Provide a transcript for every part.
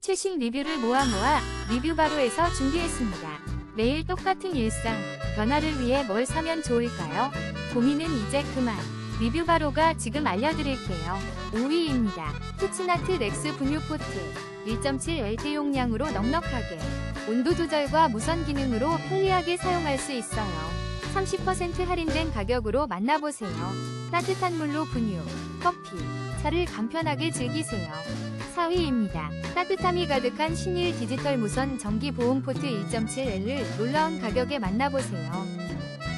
최신 리뷰를 모아 모아 리뷰 바로에서 준비했습니다. 매일 똑같은 일상, 변화를 위해 뭘 사면 좋을까요? 고민은 이제 그만. 리뷰 바로가 지금 알려드릴게요. 5위입니다. 키치나트 렉스 분유 포트. 1.7L 용량으로 넉넉하게. 온도 조절과 무선 기능으로 편리하게 사용할 수 있어요. 30% 할인된 가격으로 만나보세요. 따뜻한 물로 분유, 커피, 차를 간편하게 즐기세요. 4위입니다. 따뜻함이 가득한 신일 디지털 무선 전기 보온 포트 1.7L을 놀라운 가격에 만나보세요.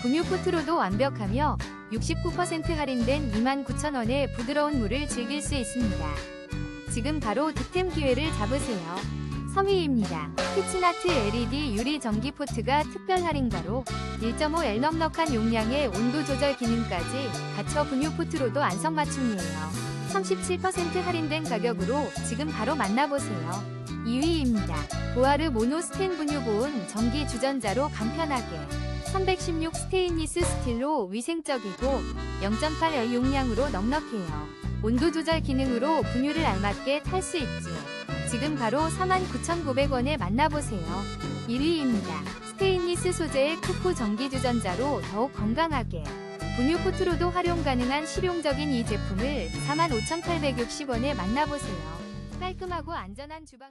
분유 포트로도 완벽하며 69% 할인된 29,000원의 부드러운 물을 즐길 수 있습니다. 지금 바로 득템 기회를 잡으세요. 3위입니다. 키치나트 LED 유리 전기 포트가 특별 할인가로 1.5L 넉넉한 용량의 온도 조절 기능까지 갖춰 분유 포트로도 안성맞춤이에요. 37% 할인된 가격으로 지금 바로 만나보세요. 2위입니다. 보아르 모노 스텐 분유 보온 전기 주전자로 간편하게 316 스테인리스 스틸로 위생적이고 0.8L 용량으로 넉넉해요. 온도 조절 기능으로 분유를 알맞게 탈 수 있죠. 지금 바로 49,900원에 만나보세요. 1위입니다. 스테인리스 소재의 쿠프 전기 주전자로 더욱 건강하게 분유 포트로도 활용 가능한 실용적인 이 제품을 45,860원에 만나보세요. 깔끔하고 안전한 주방